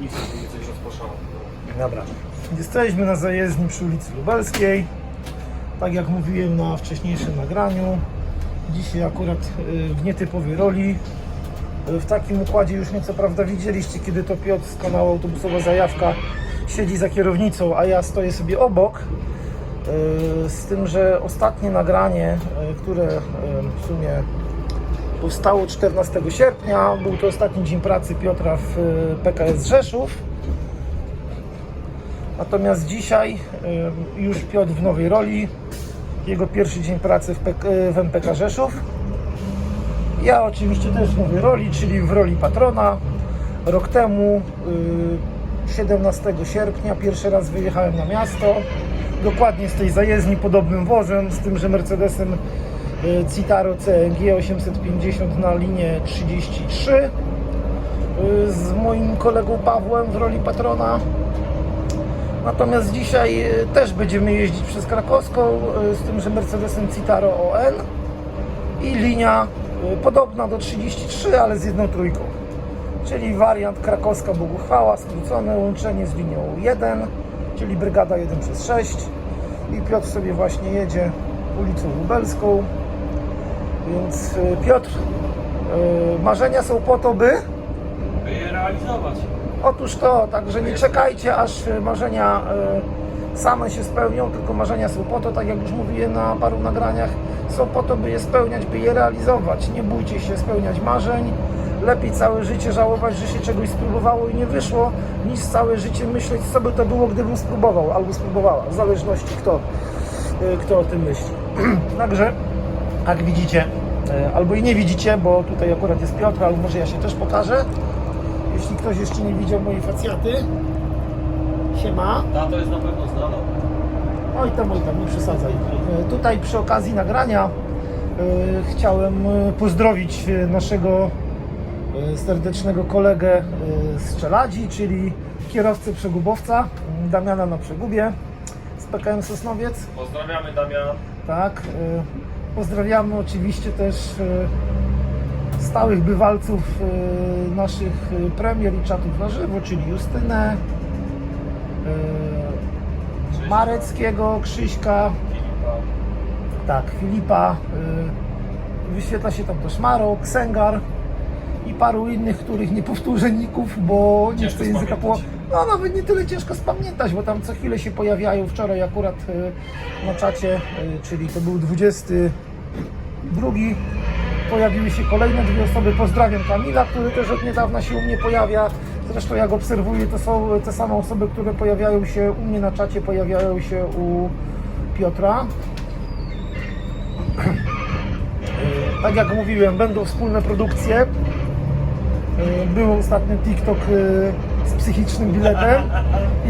nic nie. Dobra. Jesteśmy na zajezdni przy ulicy Lubelskiej. Tak jak mówiłem na wcześniejszym nagraniu. Dzisiaj akurat y, w nietypowej roli. Y, W takim układzie już mnie co prawda widzieliście, kiedy to Piotr z kanału Autobusowa Zajawka siedzi za kierownicą, a ja stoję sobie obok. Y, Z tym, że ostatnie nagranie, które w sumie powstało 14 sierpnia, był to ostatni dzień pracy Piotra w y, PKS Rzeszów. Natomiast dzisiaj y, już Piotr w nowej roli. Jego pierwszy dzień pracy w, PK, w MPK Rzeszów. Ja oczywiście też w nowej roli, czyli w roli patrona. Rok temu, y, 17 sierpnia, pierwszy raz wyjechałem na miasto. Dokładnie z tej zajezdni podobnym wozem, z tym, że Mercedesem y, Citaro CNG 850 na linię 33 y, z moim kolegą Pawłem w roli patrona. Natomiast dzisiaj e, też będziemy jeździć przez Krakowską, e, z tym, że Mercedesem Citaro ON i linia e, podobna do 33, ale z jedną trójką. Czyli wariant Krakowska Boguchwała, skrócone łączenie z linią 1, czyli brygada 1 przez 6 i Piotr sobie właśnie jedzie ulicą Lubelską. Więc e, Piotr, e, marzenia są po to, by... By je realizować. Otóż to, także nie czekajcie, aż marzenia e, same się spełnią, tylko marzenia są po to, tak jak już mówiłem na paru nagraniach, są po to, by je spełniać, by je realizować. Nie bójcie się spełniać marzeń. Lepiej całe życie żałować, że się czegoś spróbowało i nie wyszło, niż całe życie myśleć, co by to było, gdybym spróbował albo spróbowała, w zależności kto, kto o tym myśli. Także, jak widzicie, e, albo i nie widzicie, bo tutaj akurat jest Piotr, ale może ja się też pokażę. Jeśli ktoś jeszcze nie widział mojej facjaty, siema. Ta to jest na pewno znana. Oj tam, oj tam, nie przesadzaj. E, Tutaj przy okazji nagrania e, chciałem pozdrowić naszego serdecznego kolegę z Czeladzi, czyli kierowcę przegubowca m, Damiana na przegubie z PKM Sosnowiec. Pozdrawiamy Damian. Tak. Pozdrawiamy oczywiście też e, stałych bywalców e, naszych e, premier i czatów na żywo, czyli Justynę, Mareckiego, Krzyśka, Filipa. tak, Filipa, wyświetla się tam też Maro, Ksengar i paru innych, których nie powtórzę ników, bo nie chcę języka po... No nawet nie tyle ciężko spamiętać, bo tam co chwilę się pojawiają. Wczoraj akurat y, na czacie, y, czyli to był 22, pojawiły się kolejne dwie osoby. Pozdrawiam Kamila, który też od niedawna się u mnie pojawia. Zresztą jak obserwuję, to są te same osoby, które pojawiają się u mnie na czacie, pojawiają się u Piotra. Tak jak mówiłem, będą wspólne produkcje. E, Był ostatnio TikTok e, z psychicznym biletem.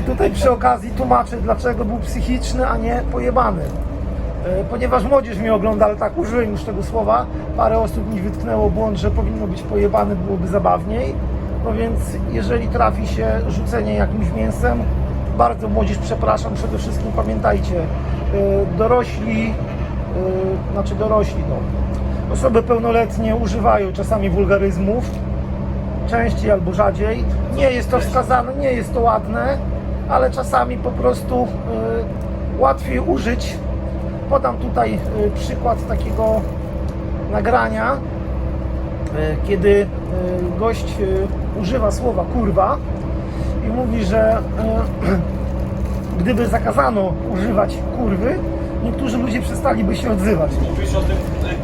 I tutaj przy okazji tłumaczę, dlaczego był psychiczny, a nie pojebany. E, Ponieważ młodzież mnie ogląda, ale tak użyłem już tego słowa, parę osób mi wytknęło błąd, że powinno być pojebany, byłoby zabawniej. No więc jeżeli trafi się rzucenie jakimś mięsem, bardzo młodzież przepraszam, przede wszystkim pamiętajcie, dorośli, znaczy dorośli, no, osoby pełnoletnie używają czasami wulgaryzmów, częściej albo rzadziej. Nie jest to wskazane, nie jest to ładne, ale czasami po prostu y, łatwiej użyć. Podam tutaj y, przykład takiego nagrania, y, kiedy gość używa słowa kurwa i mówi, że gdyby zakazano używać kurwy, niektórzy ludzie przestaliby się odzywać. Mówisz o tym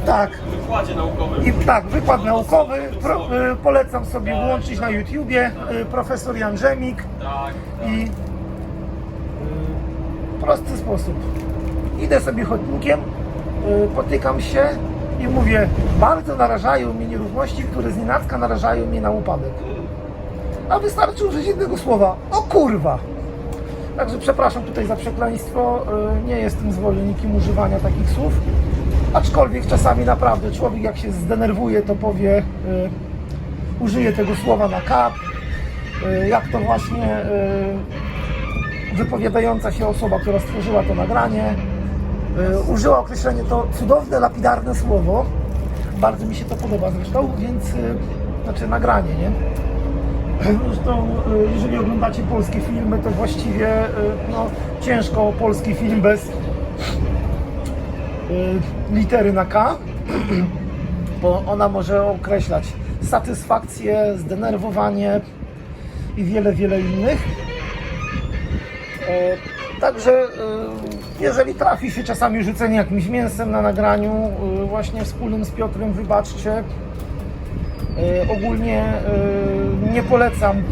Tak. Wykładzie naukowym. I tak, wykład naukowy pro, y, polecam sobie włączyć na YouTubie. Y, profesor Jan Rzemik Tak. i y, prosty sposób. Idę sobie chodnikiem, potykam się i mówię, bardzo narażają mnie nierówności, które znienacka narażają mnie na upadek. A wystarczy użyć jednego słowa, o kurwa. Także przepraszam tutaj za przekleństwo, nie jestem zwolennikiem używania takich słów, aczkolwiek czasami naprawdę człowiek jak się zdenerwuje, to powie, y, użyje tego słowa na kap, y, jak to właśnie y, wypowiadająca się osoba, która stworzyła to nagranie, y, użyła określenie to cudowne, lapidarne słowo. Bardzo mi się to podoba zresztą, więc y, znaczy nagranie, nie? Zresztą, y, jeżeli oglądacie polskie filmy, to właściwie y, no, ciężko polski film bez litery na K, bo ona może określać satysfakcję, zdenerwowanie i wiele, wiele innych. E, Także e, jeżeli trafi się czasami rzucenie jakimś mięsem na nagraniu, właśnie wspólnym z Piotrem, wybaczcie. Ogólnie nie polecam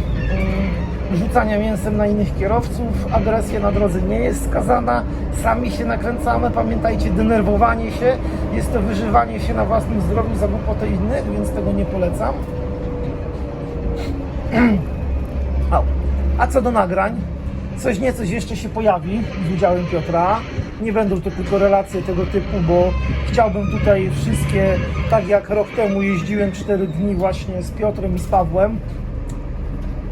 rzucania mięsem na innych kierowców. Agresja na drodze nie jest skazana. Sami się nakręcamy. Pamiętajcie, denerwowanie się jest to wyżywanie się na własnym zdrowiu za głupotę innych, więc tego nie polecam. A co do nagrań, coś niecoś jeszcze się pojawi z udziałem Piotra. Nie będą to tylko relacje tego typu, bo chciałbym tutaj wszystkie, tak jak rok temu jeździłem 4 dni właśnie z Piotrem i z Pawłem.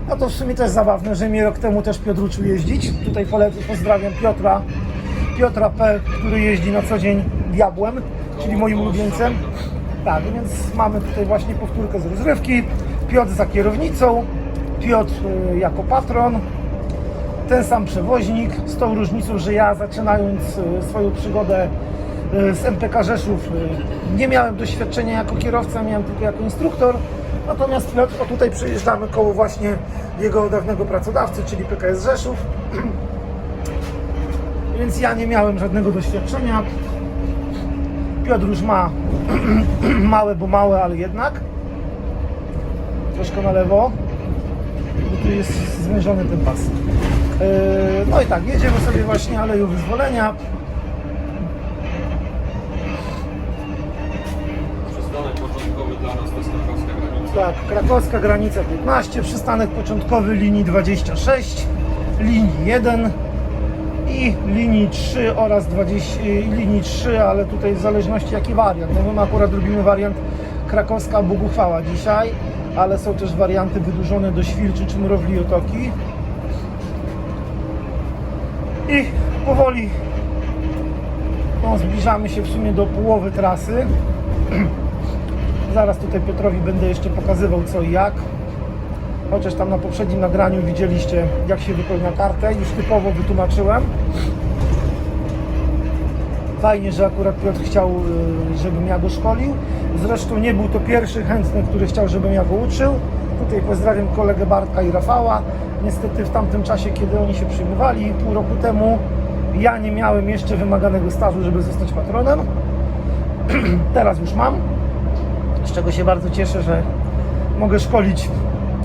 No to w sumie też zabawne, że mnie rok temu też Piotr uczył jeździć. Tutaj pozdrawiam Piotra, Piotra P., który jeździ na co dzień diabłem, czyli moim ulubieńcem. Tak, więc mamy tutaj właśnie powtórkę z rozrywki. Piotr za kierownicą, Piotr y, jako patron, ten sam przewoźnik, z tą różnicą, że ja zaczynając y, swoją przygodę y, z MPK Rzeszów nie miałem doświadczenia jako kierowca, miałem tylko jako instruktor. Natomiast Piotr, o tutaj przejeżdżamy koło właśnie jego dawnego pracodawcy, czyli PKS Rzeszów. Więc ja nie miałem żadnego doświadczenia. Piotr już ma małe, bo małe, ale jednak. Troszkę na lewo, bo tu jest zwężony ten pas. Yy, No i tak, jedziemy sobie właśnie Aleją Wyzwolenia. Przystanek początkowy dla nas to granica. Tak, krakowska granica 15, przystanek początkowy linii 26, linii 1 i linii 3 oraz 20, y, linii 3, ale tutaj w zależności jaki wariant. No my akurat robimy wariant krakowska Boguchwała dzisiaj, ale są też warianty wydłużone do Świlczy czy Mrowli Otoki. I powoli no, zbliżamy się w sumie do połowy trasy. Zaraz tutaj Piotrowi będę jeszcze pokazywał co i jak. Chociaż tam na poprzednim nagraniu widzieliście jak się wypełnia kartę. Już typowo wytłumaczyłem. Fajnie, że akurat Piotr chciał, y, żebym ja go szkolił. Zresztą nie był to pierwszy chętny, który chciał, żebym ja go uczył. Tutaj pozdrawiam kolegę Bartka i Rafała. Niestety w tamtym czasie, kiedy oni się przyjmowali, pół roku temu, ja nie miałem jeszcze wymaganego stażu, żeby zostać patronem. Teraz już mam z czego się bardzo cieszę, że mogę szkolić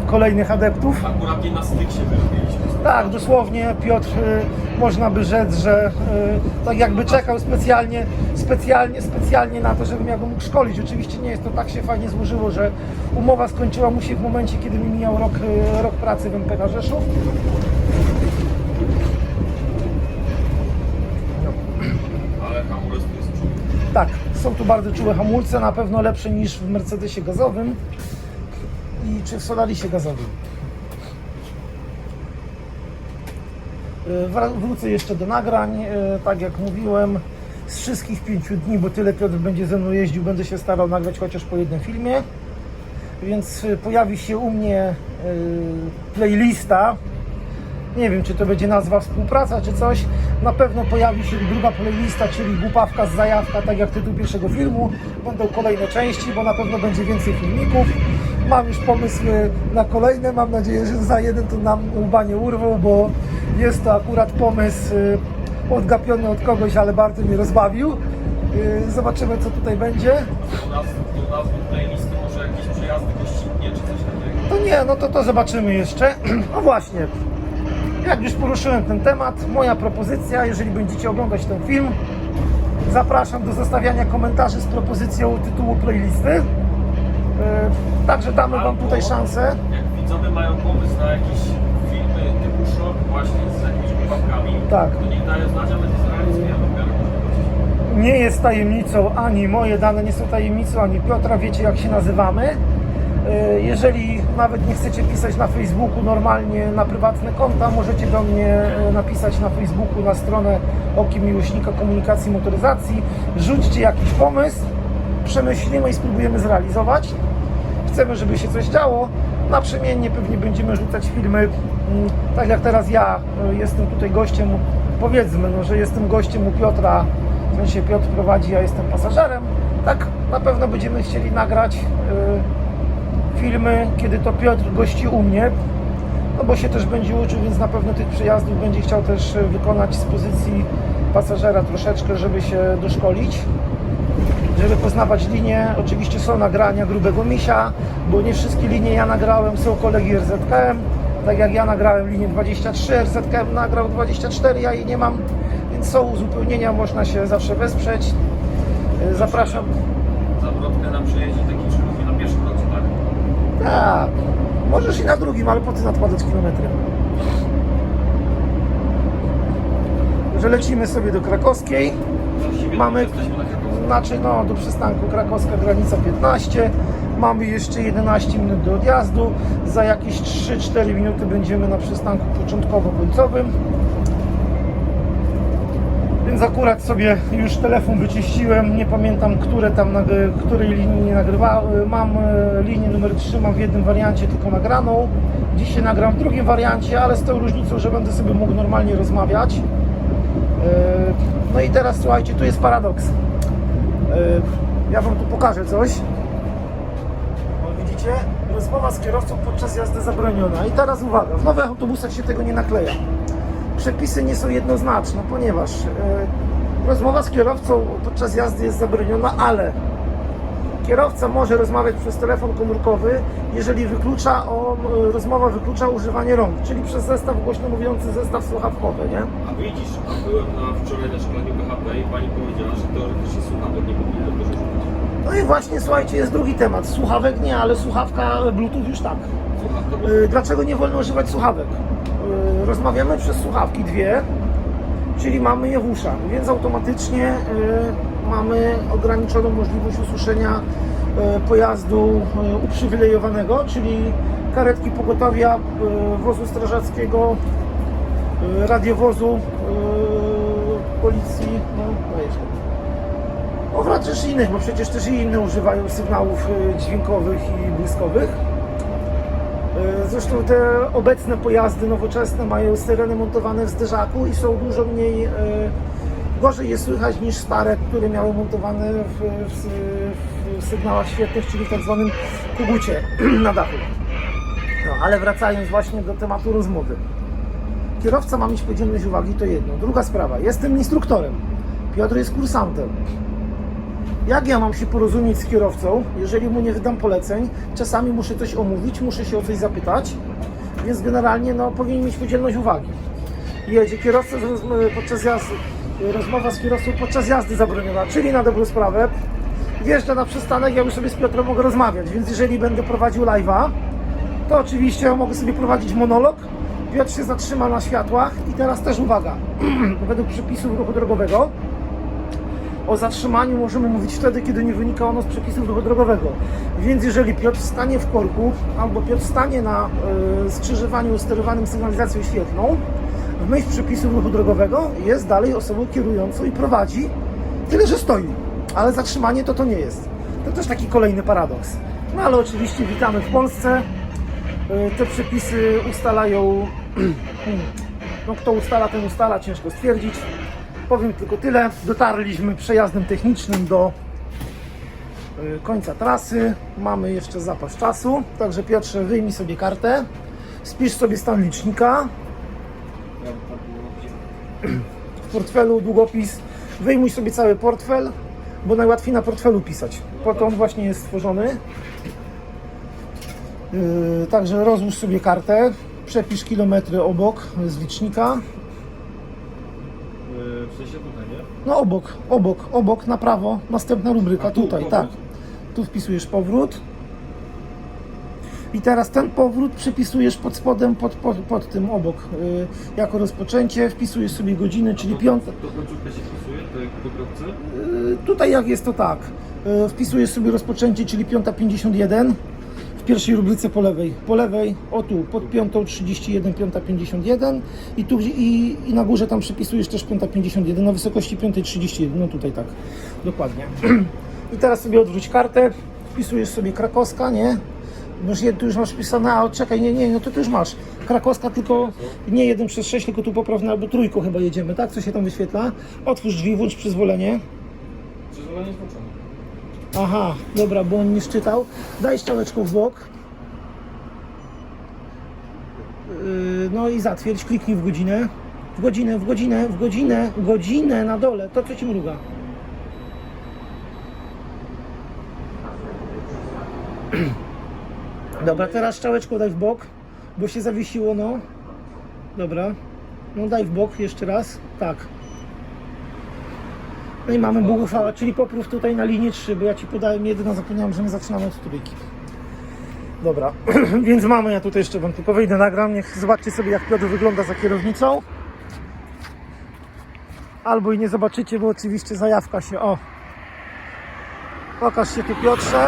kolejnych adeptów. Akurat na styk się wyrobiliśmy. Tak, dosłownie Piotr, y, można by rzec, że y, tak jakby czekał specjalnie, specjalnie, specjalnie na to, żebym ja go mógł szkolić. Oczywiście nie jest to tak się fajnie złożyło, że umowa skończyła mu się w momencie, kiedy mi mijał rok, y, rok pracy w MPK Rzeszów. Ale hamulec jest. Tak, są tu bardzo czułe hamulce, na pewno lepsze niż w Mercedesie gazowym i czy w Solarisie gazowym. E, Wrócę jeszcze do nagrań. E, Tak jak mówiłem, z wszystkich pięciu dni, bo tyle Piotr będzie ze mną jeździł, będę się starał nagrać chociaż po jednym filmie. Więc e, pojawi się u mnie playlista nie wiem, czy to będzie nazwa współpraca, czy coś. Na pewno pojawi się druga playlista, czyli głupawka z zajawka, tak jak tytuł pierwszego filmu. Będą kolejne części, bo na pewno będzie więcej filmików. Mam już pomysły na kolejne. Mam nadzieję, że za jeden to nam łba nie urwą, bo jest to akurat pomysł y, odgapiony od kogoś, ale bardzo mnie rozbawił. Y, Zobaczymy, co tutaj będzie. Do nazwy, playlisty może jakieś przejazdy gościnnie czy coś takiego. To nie, no to to zobaczymy jeszcze. No właśnie, jak już poruszyłem ten temat, moja propozycja, jeżeli będziecie oglądać ten film, zapraszam do zostawiania komentarzy z propozycją tytułu playlisty. Yy, Także damy Wam tutaj szansę. Jak widzowie mają pomysł na jakieś filmy typu short właśnie z jakimiś głupawkami, Tak. to niech dają znać, a my to zrealizujemy w miarę możliwości. Nie jest tajemnicą ani moje dane nie są tajemnicą, ani Piotra, wiecie jak się nazywamy. Yy, Jeżeli nawet nie chcecie pisać na Facebooku normalnie na prywatne konta, możecie do mnie yy, napisać na Facebooku na stronę Oki Miłośnika Komunikacji Motoryzacji. Rzućcie jakiś pomysł, przemyślimy i spróbujemy zrealizować. Chcemy, żeby się coś działo, naprzemiennie pewnie będziemy rzucać filmy, mm, tak jak teraz ja y, jestem tutaj gościem, powiedzmy, no, że jestem gościem u Piotra, w sensie Piotr prowadzi, ja jestem pasażerem, tak na pewno będziemy chcieli nagrać y, filmy, kiedy to Piotr gości u mnie, no bo się też będzie uczył, więc na pewno tych przejazdów będzie chciał też y, wykonać z pozycji pasażera troszeczkę, żeby się doszkolić żeby poznawać linie. Oczywiście są nagrania grubego misia, bo nie wszystkie linie ja nagrałem, są kolegi RZKM. Tak jak ja nagrałem linię 23, RZKM nagrał 24, ja jej nie mam, więc są uzupełnienia, można się zawsze wesprzeć. Yy, Zapraszam. Zawrotkę nam przejeździ taki Tak, możesz i na drugim, ale po co nadkładać kilometry? Że lecimy sobie do Krakowskiej. Mamy-. Znaczy no do przystanku Krakowska granica 15. Mamy jeszcze 11 minut do odjazdu. Za jakieś 3-4 minuty będziemy na przystanku początkowo-końcowym. Więc akurat sobie już telefon wyczyściłem. Nie pamiętam, które tam której linii nagrywałem. Mam e, linię numer 3, mam w jednym wariancie tylko nagraną. Dzisiaj nagram w drugim wariancie, ale z tą różnicą, że będę sobie mógł normalnie rozmawiać. E, No i teraz słuchajcie, tu jest paradoks. E, Ja Wam tu pokażę coś. O, widzicie? Rozmowa z kierowcą podczas jazdy zabroniona. I teraz uwaga, w nowych autobusach się tego nie nakleja. Przepisy nie są jednoznaczne, ponieważ e, rozmowa z kierowcą podczas jazdy jest zabroniona, ale kierowca może rozmawiać przez telefon komórkowy, jeżeli wyklucza o, e, rozmowa wyklucza używanie rąk, czyli przez zestaw głośno mówiący, zestaw słuchawkowy, nie? A widzisz, a byłem na wczoraj na szkoleniu BHP i pani powiedziała, że teoretycznie słuchawek nie powinno też używać. No i właśnie, słuchajcie, jest drugi temat. Słuchawek nie, ale słuchawka Bluetooth już tak. Słuchawka bo... Y, Dlaczego nie wolno używać słuchawek? Y, Rozmawiamy przez słuchawki dwie, czyli mamy je w uszach, więc automatycznie y, mamy ograniczoną możliwość usłyszenia y, pojazdu uprzywilejowanego, czyli karetki pogotowia, wozu strażackiego, radiowozu, policji, no, jeszcze. No chociaż innych, bo przecież też i inne używają sygnałów dźwiękowych i błyskowych. Y, Zresztą te obecne pojazdy nowoczesne mają syreny montowane w zderzaku i są dużo mniej, y, gorzej je słychać niż stare, które miały montowane w, w, w sygnałach świetnych, czyli w tak zwanym kubucie na dachu. No, ale wracając właśnie do tematu rozmowy. Kierowca ma mieć podzielność uwagi, to jedno. Druga sprawa, jestem instruktorem. Piotr jest kursantem. Jak ja mam się porozumieć z kierowcą, jeżeli mu nie wydam poleceń? Czasami muszę coś omówić, muszę się o coś zapytać, więc generalnie no, powinien mieć podzielność uwagi. Jedzie kierowca podczas jazdy, rozmowa z kierowcą podczas jazdy zabroniona, czyli na dobrą sprawę. Wjeżdża na przystanek, ja już sobie z Piotrem mogę rozmawiać, więc jeżeli będę prowadził live'a, to oczywiście mogę sobie prowadzić monolog. Piotr się zatrzyma na światłach i teraz też uwaga, według przepisów ruchu drogowego o zatrzymaniu możemy mówić wtedy, kiedy nie wynika ono z przepisów ruchu drogowego. Więc jeżeli Piotr stanie w korku albo Piotr stanie na y, skrzyżowaniu sterowanym sygnalizacją świetlną, w myśl przepisów ruchu drogowego jest dalej osobą kierującą i prowadzi, tyle że stoi. Ale zatrzymanie to to nie jest. To też taki kolejny paradoks. No ale oczywiście witamy w Polsce. Y, Te przepisy ustalają, no kto ustala, ten ustala, ciężko stwierdzić. Powiem tylko tyle. Dotarliśmy przejazdem technicznym do y, końca trasy. Mamy jeszcze zapas czasu. Także Piotrze, wyjmij sobie kartę. Spisz sobie stan licznika. W portfelu długopis. Wyjmuj sobie cały portfel, bo najłatwiej na portfelu pisać. Po to on właśnie jest stworzony. Yy, także rozłóż sobie kartę. Przepisz kilometry obok z licznika. Sensie tutaj, nie? No obok, obok, obok, na prawo, następna rubryka, A tu tutaj, powrót? tak. Tu wpisujesz powrót. I teraz ten powrót przypisujesz pod spodem, pod, pod, pod tym obok, y, jako rozpoczęcie, wpisujesz sobie godziny, czyli piąta. To końcówka się wpisuje, tak jak po kropce? Y, tutaj jak jest to tak, y, wpisujesz sobie rozpoczęcie, czyli 5.51 w pierwszej rubryce po lewej. Po lewej, o tu, pod 5.31, 5.51 i tu i, i na górze tam przypisujesz też 5.51 na wysokości 5.31, no tutaj tak, dokładnie. I teraz sobie odwróć kartę, wpisujesz sobie Krakowska, nie? Je- tu już masz pisane, a czekaj, nie, nie, no to ty już masz. Krakowska tylko nie 1 przez 6, tylko tu poprawne albo trójką chyba jedziemy, tak? Co się tam wyświetla? Otwórz drzwi, włącz przyzwolenie. Przyzwolenie włączone. Aha, dobra, bo on nie szczytał. Daj strzałeczką w bok. Yy, No i zatwierdź, kliknij w godzinę. W godzinę, w godzinę, w godzinę, godzinę na dole. To co ci mruga? Dobra, teraz strzałeczką daj w bok, bo się zawiesiło, no. Dobra. No daj w bok jeszcze raz. Tak. No i mamy błogosława, czyli poprów tutaj na linii 3, bo ja Ci podałem jedyno, zapomniałem, że my zaczynamy od trójki. Dobra, więc mamy, ja tutaj jeszcze Wam tylko wyjdę, nagram, niech zobaczcie sobie jak Piotr wygląda za kierownicą. Albo i nie zobaczycie, bo oczywiście zajawka się, o. Pokaż się tu Piotrze.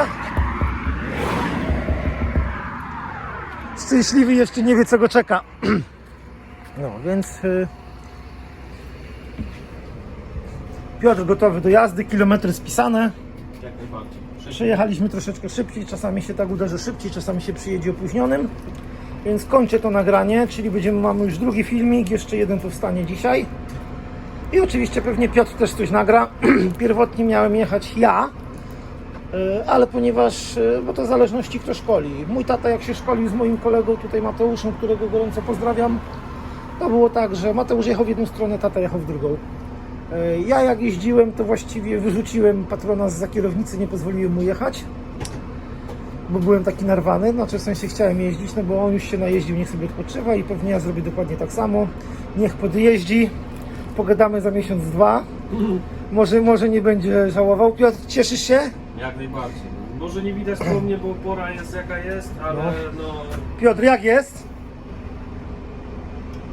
Szczęśliwy jeszcze nie wie co go czeka. No, więc... y, Piotr gotowy do jazdy, kilometry spisane. Jak najbardziej. Przejechaliśmy troszeczkę szybciej, czasami się tak uderzy szybciej, czasami się przyjedzie opóźnionym. Więc kończę to nagranie, czyli będziemy, mamy już drugi filmik, jeszcze jeden powstanie dzisiaj. I oczywiście pewnie Piotr też coś nagra. Pierwotnie miałem jechać ja, y, ale ponieważ, y, bo to w zależności kto szkoli. Mój tata jak się szkolił z moim kolegą tutaj Mateuszem, którego gorąco pozdrawiam, to było tak, że Mateusz jechał w jedną stronę, tata jechał w drugą. E, Ja jak jeździłem, to właściwie wyrzuciłem patrona z za kierownicy, nie pozwoliłem mu jechać, bo byłem taki narwany, znaczy w sensie chciałem jeździć, no bo on już się najeździł, niech sobie odpoczywa i pewnie ja zrobię dokładnie tak samo. Niech podjeździ, pogadamy za miesiąc, dwa. Może, może nie będzie żałował. Piotr, cieszysz się? Jak najbardziej. Może nie widać po mnie, bo pora jest jaka jest, ale no... Piotr, jak jest?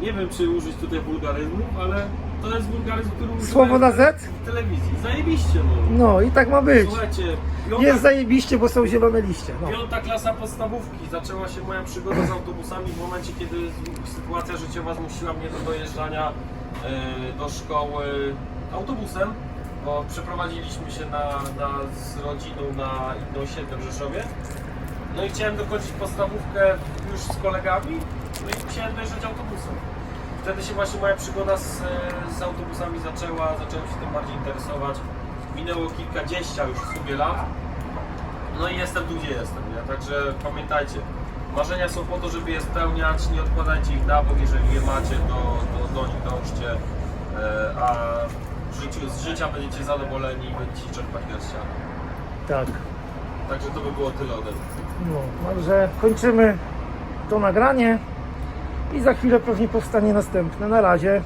Nie wiem, czy użyć tutaj wulgaryzmu, ale to jest wulgaryzm, który Słowo na Z? w telewizji. Zajebiście, no. No i tak ma być. Słuchajcie, piąta, Jest zajebiście, bo są zielone liście. No. piąta klasa podstawówki. Zaczęła się moja przygoda z autobusami w momencie, kiedy sytuacja życiowa zmusiła mnie do dojeżdżania e, do szkoły autobusem, bo przeprowadziliśmy się na, na, z rodziną na inne osiedle w Rzeszowie. No i chciałem dokończyć podstawówkę już z kolegami, no i chciałem dojeżdżać autobusem. Wtedy się właśnie moja przygoda z, e, z autobusami zaczęła, zacząłem się tym bardziej interesować. Minęło kilkadziesiąt już w sumie lat. No i jestem tu, gdzie jestem, nie? Także pamiętajcie, marzenia są po to, żeby je spełniać, nie odkładajcie ich na bok, jeżeli je macie, to do, do nich dążcie, e, a w życiu, z życia będziecie zadowoleni i będziecie czerpać garściami. Tak. Także to by było tyle ode mnie. No, także kończymy to nagranie i za chwilę pewnie powstanie następne. Na razie.